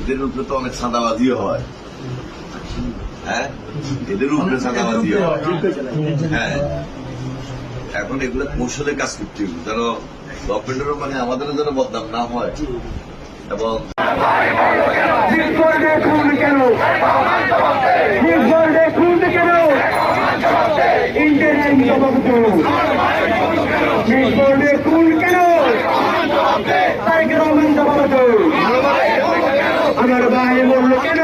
এদের উপরে তো অনেক সাদাবাজিও হয় হ্যাঁ এদের উপরে সাদাবাজিও হয় হ্যাঁ এখন এগুলো কৌশলে কাজ করতে হবে যেন গভর্নমেন্টেরও মানে আমাদেরও যেন বদনাম না হয় এবং ইন্টারনেট আমার ভাই বলল কেন?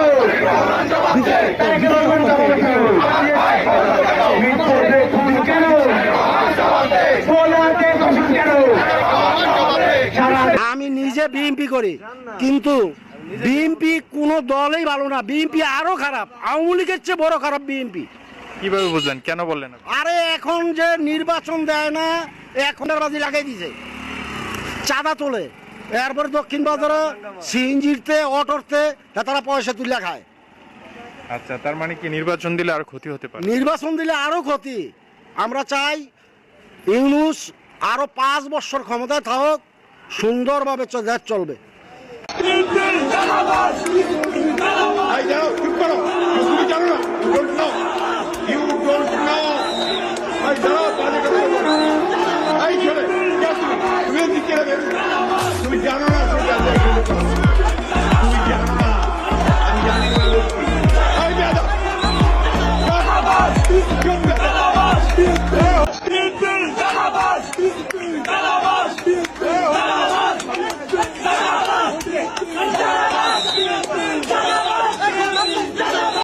আমি নিজে বিএনপি করি কিন্তু বিএনপি কোন দলই ভালো না। বিএনপি আরও খারাপ আওয়ামী লীগের চেয়ে বড় খারাপ বিএনপি। কীভাবে বুঝলেন? কেন বললেন? আরে এখন যে নির্বাচন দেয় না এখন বাজি লাগাই দিছে চাঁদা তোলে। এরপরে দক্ষিণ বাজারে সিএনজিতে অটোতে তারা পয়সা তুলে খায়। আচ্ছা তার মানে কি নির্বাচন দিলে আর ক্ষতি হতে পারে? নির্বাচন দিলে আরও ক্ষতি। আমরা চাই ইউনুস আরও পাঁচ বছর ক্ষমতায় থাকুক সুন্দরভাবে দেশ চলবে।